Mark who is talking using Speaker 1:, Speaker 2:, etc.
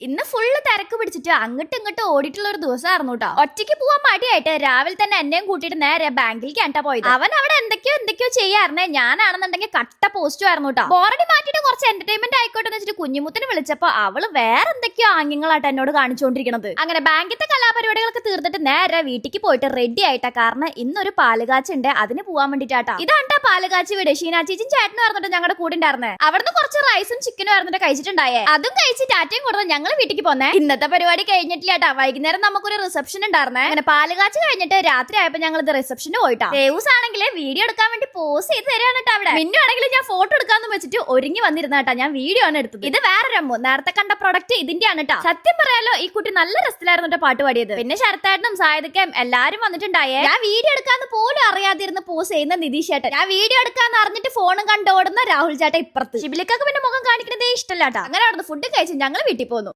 Speaker 1: ഇന്ന് ഫുള്ള് തിരക്ക് പിടിച്ചിട്ട് അങ്ങോട്ടും ഇങ്ങോട്ടും ഓടിയിട്ടുള്ള ഒരു ദിവസമായിരുന്നു കേട്ടോ ഒറ്റയ്ക്ക് പോവാൻ മടിയായിട്ട് രാവിലെ തന്നെ എന്നെയും കൂട്ടിയിട്ട് നേരെ ബാങ്കിലേക്ക് ആട്ടാ പോയത്. അവൻ അവിടെ എന്തൊക്കെയോ എന്തൊക്കെയോ ചെയ്യാറുണ്ടേ ഞാനാണെന്നുണ്ടെങ്കിൽ കട്ട പോസ്റ്റും ആയിരുന്നു കേട്ടോ ബോറടി മാറ്റിയിട്ട് കുറച്ച് എന്റർടൈൻമെന്റ് ആയിക്കോട്ടെ എന്ന് വെച്ചിട്ട് കുഞ്ഞുമുത്തിന് വിളിച്ചപ്പോ അവൾ വേറെ എന്തൊക്കെയോ ആംഗ്യങ്ങളായിട്ട് എന്നോട് കാണിച്ചുകൊണ്ടിരിക്കുന്നത് അങ്ങനെ ബാങ്കിത്തെ കലാപരിപാടികളൊക്കെ തീർന്നിട്ട് നേരെ വീട്ടിലേക്ക് പോയിട്ട് റെഡി ആയിട്ടാ. കാരണം ഇന്നൊരു പാലുകാച്ചുണ്ട് അതിന് പോവാൻ വേണ്ടിട്ടാട്ടാ. ഇതാണ്ടാ പാലുകാച്ചി വീട്. ഷീനാച്ചീച്ചും ചേട്ടനും പറഞ്ഞിട്ട് ഞങ്ങളുടെ കൂടെ ഉണ്ടായിരുന്നേ. അവിടുന്ന് കുറച്ച് റൈസും ചിക്കനും ആയിരുന്നിട്ട് കഴിച്ചിട്ടുണ്ടായേ. അതും കഴിച്ച് ടാറ്റയും കൊടുത്ത് ഞങ്ങൾ വീട്ടിലേക്ക് പോന്നേ? ഇന്നത്തെ പരിപാടി കഴിഞ്ഞിട്ടില്ല കേട്ടാ വൈകുന്നേരം നമുക്കൊരു റിസപ്ഷൻ ഉണ്ടായിരുന്നേ. അങ്ങനെ പാലുകാച്ച് കഴിഞ്ഞിട്ട് രാത്രി ആയപ്പോ ഞങ്ങൾ ഇത് റിസപ്ഷന് പോയിട്ടാ. ദേവൂസ് ആണെങ്കിൽ വീഡിയോ എടുക്കാൻ വേണ്ടി പോസ് ചെയ്ത് തരാണ് കേട്ടോ അവിടെ. മിന്നു ആണെങ്കിൽ ഞാൻ ഫോട്ടോ എടുക്കാന്ന് വെച്ചിട്ട് ഒരുങ്ങി വന്നിരുന്ന ഞാൻ വീഡിയോ ആണ് എടുത്തത്. ഇത് വേറെ രമ്മു നേരത്തെ കണ്ട പ്രൊഡക്റ്റ് ഇതിന്റെയാണ് കേട്ടോ സത്യം പറയാലോ ഈ കുട്ടി നല്ല രസത്തിലായിരുന്നു കേട്ടോ പാട്ട് പാടിയത്. പിന്നെ ശരത്തായിട്ടും സായതക്കും എല്ലാരും വന്നിട്ടുണ്ടായേ. ഞാൻ വീഡിയോ എടുക്കാന്ന് പോലും അറിയാതിരുന്ന് പോസ് ചെയ്യുന്ന നിതീഷ് ചേട്ടൻ ഞാൻ വീഡിയോ എടുക്കാന്ന് അറിഞ്ഞിട്ട് ഫോണും കണ്ടോടുന്ന രാഹുൽ ചേട്ടാ ഇപ്പുറത്ത്. ശിബിലിക്കൊക്കെ പിന്നെ മുഖം കാണിക്കുന്നതേ ഇഷ്ടമല്ലാട്ടാ അങ്ങനെ അവിടുന്ന് ഫുഡ് കഴിച്ച് ഞങ്ങൾ വീട്ടിൽ പോന്നു.